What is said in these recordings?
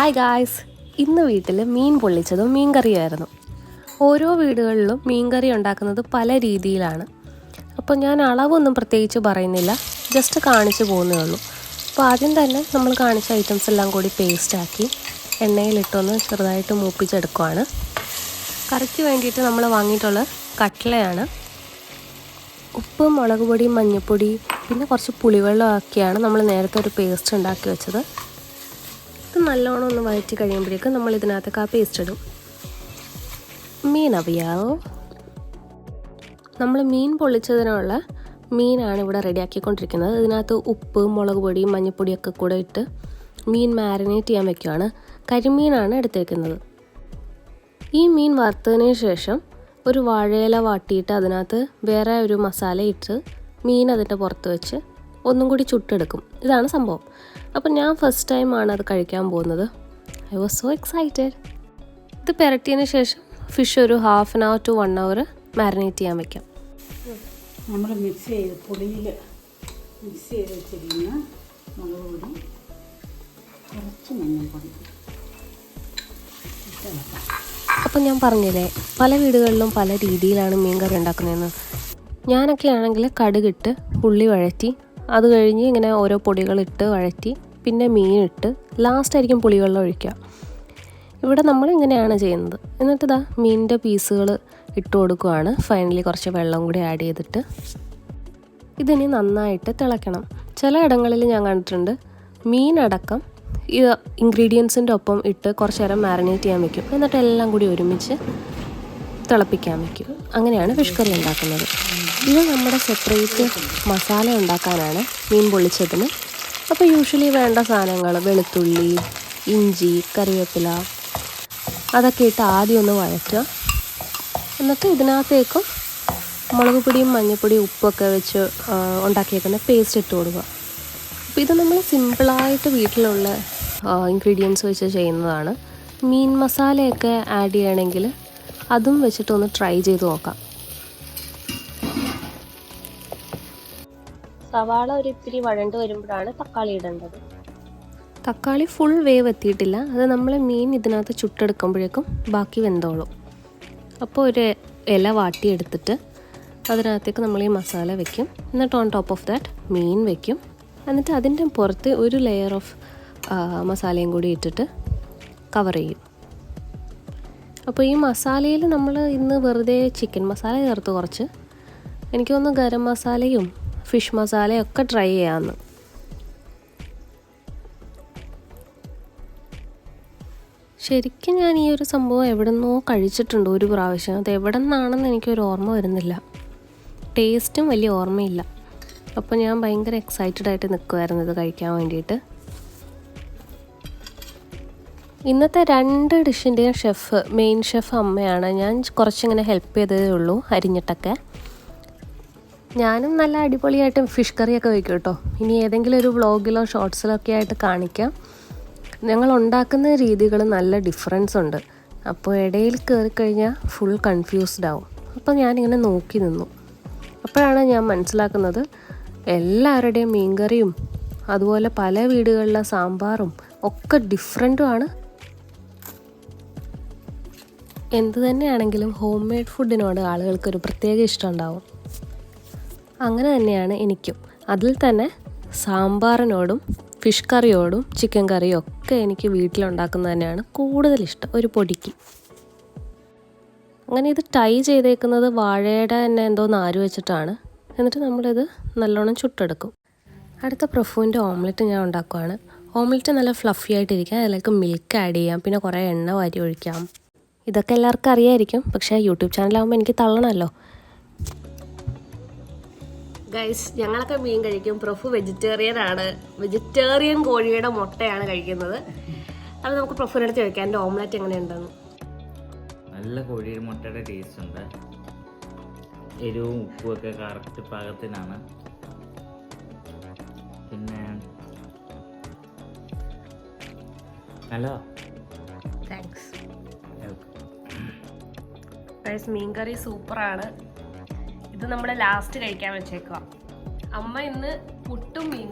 Hi guys ഇന്ന് വീട്ടിൽ മീൻ പൊള്ളിച്ചതും മീൻ കറിയായിരുന്നു. ഓരോ വീടുകളിലും മീൻ കറി ഉണ്ടാക്കുന്നത് പല രീതിയിലാണ്. അപ്പോൾ ഞാൻ അളവൊന്നും പ്രത്യേകിച്ച് പറയുന്നില്ല. ജസ്റ്റ് കാണിച്ചു പോകുന്നേ ഉള്ളൂ. അപ്പോൾ ആദ്യം തന്നെ നമ്മൾ കാണിച്ച ഐറ്റംസ് എല്ലാം കൂടി പേസ്റ്റാക്കി എണ്ണയിലിട്ടൊന്ന് ചെറുതായിട്ട് മൂപ്പിച്ചെടുക്കുവാണ്. കറിക്ക് വേണ്ടിയിട്ട് നമ്മൾ വാങ്ങിയിട്ടുള്ള കട്ട്ലയാണ് ഉപ്പ് മുളക് പൊടി മഞ്ഞൾപ്പൊടി പിന്നെ കുറച്ച് പുളിവെള്ളമൊക്കെയാണ് നമ്മൾ നേരത്തെ ഒരു പേസ്റ്റ് ഉണ്ടാക്കി വെച്ചത്. നല്ലോണം ഒന്ന് വഴറ്റി കഴിയുമ്പോഴേക്കും നമ്മൾ ഇതിനകത്തേക്ക് ആ പേസ്റ്റ് ഇടും. മീൻ അവിയാവോ. നമ്മൾ മീൻ പൊള്ളിച്ചതിനുള്ള മീനാണ് ഇവിടെ റെഡിയാക്കിക്കൊണ്ടിരിക്കുന്നത് ഇതിനകത്ത് ഉപ്പ് മുളക് പൊടി മഞ്ഞൾപ്പൊടിയൊക്കെ കൂടെ ഇട്ട് മീൻ മാരിനേറ്റ് ചെയ്യാൻ വെക്കുകയാണ് കരിമീനാണ് എടുത്തേക്കുന്നത്. ഈ മീൻ വറുത്തതിന് ശേഷം ഒരു വാഴയില വാട്ടിയിട്ട് അതിനകത്ത് വേറെ ഒരു മസാല ഇട്ട് മീൻ അതിന്റെ പുറത്ത് വെച്ച് ഒന്നും കൂടി ചുട്ടെടുക്കും. ഇതാണ് സംഭവം. അപ്പം ഞാൻ ഫസ്റ്റ് ടൈമാണ് അത് കഴിക്കാൻ പോകുന്നത്. ഐ വാസ് സോ എക്സൈറ്റഡ് ഇത് പുരട്ടിയതിന് ശേഷം ഫിഷ് ഒരു half an hour to one hour marinate ചെയ്യാൻ വെക്കാം. നമ്മൾ മിക്സ് ചെയ്ത് പൊടിയിൽ മിക്സ് ചെയ്ത് വെച്ചിരിക്കുന്ന മുളക് പൊടി കുറച്ച് മഞ്ഞൾപ്പൊടി അപ്പം ഞാൻ പറഞ്ഞില്ലേ പല വീടുകളിലും പല രീതിയിലാണ് മീൻ കറി ഉണ്ടാക്കുന്നതെന്ന്. ഞാനൊക്കെ ആണെങ്കിൽ കടുകിട്ട് ഉള്ളി വഴറ്റി അത് കഴിഞ്ഞ് ഇങ്ങനെ ഓരോ പൊടികളിട്ട് വഴറ്റി പിന്നെ മീനിട്ട് ലാസ്റ്റ് ആയിരിക്കും പുളിവെള്ളം ഒഴിക്കുക. ഇവിടെ നമ്മൾ ഇങ്ങനെയാണ് ചെയ്യുന്നത്. എന്നിട്ട് ഇതാ മീനിന്റെ പീസുകൾ ഇട്ട് കൊടുക്കുകയാണ് ഫൈനലി കുറച്ച് വെള്ളം കൂടി ആഡ് ചെയ്തിട്ട് ഇതിനി നന്നായിട്ട് തിളയ്ക്കണം. ചില ഇടങ്ങളിൽ ഞാൻ കണ്ടിട്ടുണ്ട് മീനടക്കം ഈ ഇൻഗ്രീഡിയൻസിന്റെ ഒപ്പം ഇട്ട് കുറച്ച് നേരം മാരിനേറ്റ് ചെയ്യാൻ വെക്കും. എന്നിട്ട് എല്ലാം കൂടി ഒരുമിച്ച് തിളപ്പിക്കാൻ വയ്ക്കും. അങ്ങനെയാണ് ഫിഷ് കറി ഉണ്ടാക്കുന്നത്. ഇത് നമ്മുടെ സെപ്പറേറ്റ് മസാല ഉണ്ടാക്കാനാണ് മീൻ പൊള്ളിച്ചതിന്. അപ്പോൾ യൂഷ്വലി വേണ്ട സാധനങ്ങൾ വെളുത്തുള്ളി ഇഞ്ചി കറിവേപ്പില അതൊക്കെ ഇട്ട് ആദ്യം ഒന്ന് വഴറ്റുക. എന്നിട്ട് ഇതിനകത്തേക്കും മുളക് പൊടിയും മഞ്ഞൾപ്പൊടിയും ഉപ്പൊക്കെ വെച്ച് ഉണ്ടാക്കിയേക്കുന്ന പേസ്റ്റ് ഇട്ട് കൊടുക്കുക. അപ്പോൾ ഇത് നമ്മൾ സിമ്പിളായിട്ട് വീട്ടിലുള്ള ഇൻഗ്രീഡിയൻസ് വെച്ച് ചെയ്യുന്നതാണ്. മീൻ മസാലയൊക്കെ ആഡ് ചെയ്യണമെങ്കിൽ അതും വെച്ചിട്ടൊന്ന് ട്രൈ ചെയ്ത് നോക്കാം. സവാള ഒരു ഇത്തിരി വഴണ്ട് വരുമ്പോഴാണ് തക്കാളി ഇടേണ്ടത്. തക്കാളി ഫുൾ വേവ് എത്തിയിട്ടില്ല. അത് നമ്മൾ മീൻ ഇതിനകത്ത് ചുട്ടെടുക്കുമ്പോഴേക്കും ബാക്കി വെന്തോളും. അപ്പോൾ ഒരു ഇല വാട്ടിയെടുത്തിട്ട് അതിനകത്തേക്ക് നമ്മൾ ഈ മസാല വെക്കും. എന്നിട്ട് ഓൺ ടോപ്പ് ഓഫ് ദാറ്റ് മീൻ വെക്കും. എന്നിട്ട് അതിന്റെ പുറത്ത് ഒരു ലെയർ ഓഫ് മസാലയും കൂടി ഇട്ടിട്ട് കവർ ചെയ്യും. അപ്പോൾ ഈ മസാലയിൽ നമ്മൾ ഇന്ന് വെറുതെ ചിക്കൻ മസാല ചേർത്ത് കുറച്ച്. എനിക്ക് തോന്നുന്നു ഗരം മസാലയും ഫിഷ് മസാലയും ഒക്കെ ട്രൈ ചെയ്യാമെന്ന്. ശരിക്കും ഞാൻ ഈ ഒരു സംഭവം എവിടെ നിന്നോ കഴിച്ചിട്ടുണ്ട് ഒരു പ്രാവശ്യം. അത് എവിടെ നിന്നാണെന്ന് എനിക്കൊരു ഓർമ്മ വരുന്നില്ല. ടേസ്റ്റും വലിയ ഓർമ്മയില്ല. അപ്പോൾ ഞാൻ ഭയങ്കര എക്സൈറ്റഡ് ആയിട്ട് നിൽക്കുമായിരുന്നു ഇത് കഴിക്കാൻ വേണ്ടിയിട്ട്. ഇന്നത്തെ രണ്ട് ഡിഷിന്റെയും ഷെഫ് മെയിൻ ഷെഫ് അമ്മയാണ്. ഞാൻ കുറച്ചിങ്ങനെ ഹെൽപ്പ് ചെയ്തേ ഉള്ളൂ അരിഞ്ഞിട്ടൊക്കെ. ഞാനും നല്ല അടിപൊളിയായിട്ട് ഫിഷ് കറിയൊക്കെ വയ്ക്കും കേട്ടോ. ഇനി ഏതെങ്കിലും ഒരു വ്ളോഗിലോ ഷോർട്സിലോ ഒക്കെ ആയിട്ട് കാണിക്കാം. ഞങ്ങൾ ഉണ്ടാക്കുന്ന രീതികൾ നല്ല ഡിഫറൻസ് ഉണ്ട്. അപ്പോൾ ഇടയിൽ കയറി കഴിഞ്ഞാൽ ഫുൾ കൺഫ്യൂസ്ഡ് ആവും. അപ്പോൾ ഞാനിങ്ങനെ നോക്കി നിന്നു. അപ്പോഴാണ് ഞാൻ മനസ്സിലാക്കുന്നത് എല്ലാവരുടെയും മീൻകറിയും അതുപോലെ പല വീടുകളിലെ സാമ്പാറും ഒക്കെ ഡിഫറെന്റുമാണ് എന്ത് തന്നെയാണെങ്കിലും ഹോം മെയ്ഡ് ഫുഡിനോട് ആളുകൾക്കൊരു പ്രത്യേക ഇഷ്ടം ഉണ്ടാവും. അങ്ങനെ തന്നെയാണ് എനിക്കും. അതിൽ തന്നെ സാമ്പാറിനോടും ഫിഷ് കറിയോടും ചിക്കൻ കറിയും ഒക്കെ എനിക്ക് വീട്ടിലുണ്ടാക്കുന്നത് തന്നെയാണ് കൂടുതൽ ഇഷ്ടം. ഒരു പൊടിക്ക്. അങ്ങനെ ഇത് ടൈ ചെയ്തേക്കുന്നത് വാഴയുടെ തന്നെ എന്തോ നാര് വെച്ചിട്ടാണ്. എന്നിട്ട് നമ്മളിത് നല്ലോണം ചുട്ടെടുക്കും. അടുത്ത പ്രഫുവിന്റെ ഓംലെറ്റ് ഞാൻ ഉണ്ടാക്കുവാണ്. ഓംലെറ്റ് നല്ല ഫ്ലഫി ആയിട്ടിരിക്കാം. അതിലേക്ക് മിൽക്ക് ആഡ് ചെയ്യാം. പിന്നെ കുറേ എണ്ണ വാരി ഒഴിക്കാം. ഇതൊക്കെ എല്ലാവർക്കും അറിയായിരിക്കും. പക്ഷെ യൂട്യൂബ് ചാനലാകുമ്പോൾ എനിക്ക് തള്ളണമല്ലോ. ഗൈസ് ഞങ്ങളൊക്കെ മീൻ കഴിക്കും. പ്രഫു വെജിറ്റേറിയൻ ആണ്. വെജിറ്റേറിയൻ കോഴിയുടെ മുട്ടയാണ് കഴിക്കുന്നത്. അത് നമുക്ക് പ്രഫുവിന്റെ അടുത്ത് ചോദിക്കാം എന്റെ ഓംലെറ്റ് എങ്ങനെയുണ്ടെന്ന്? നല്ല കോഴിയുടെ മുട്ടയുടെ ടേസ്റ്റ് ഉണ്ട്. എരിവും ഉപ്പും ഒക്കെ കറക്റ്റ് പാകത്തിനാണ്. പിന്നെ ഹലോ. താങ്ക്സ് ഗൈസ് മീൻ കറി സൂപ്പറാണ്. ഇത് നമ്മൾ ലാസ്റ്റ് കഴിക്കാൻ വെച്ചേക്കുക അമ്മ ഇന്ന് പുട്ടും മീൻ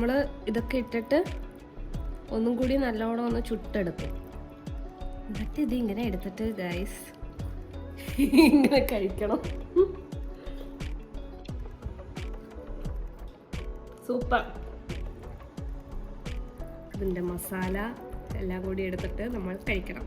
നമ്മൾ ഇതൊക്കെ ഇട്ടിട്ട് ഒന്നും കൂടി നല്ലോണം ഒന്ന് ചുട്ടെടുക്കും. എന്നിട്ട് ഇത് ഇങ്ങനെ എടുത്തിട്ട് ഗൈസ് ഇങ്ങനെ കഴിക്കണം. സൂപ്പർ. ഇതിന്റെ മസാല എല്ലാം കൂടി എടുത്തിട്ട് നമ്മൾ കഴിക്കണം.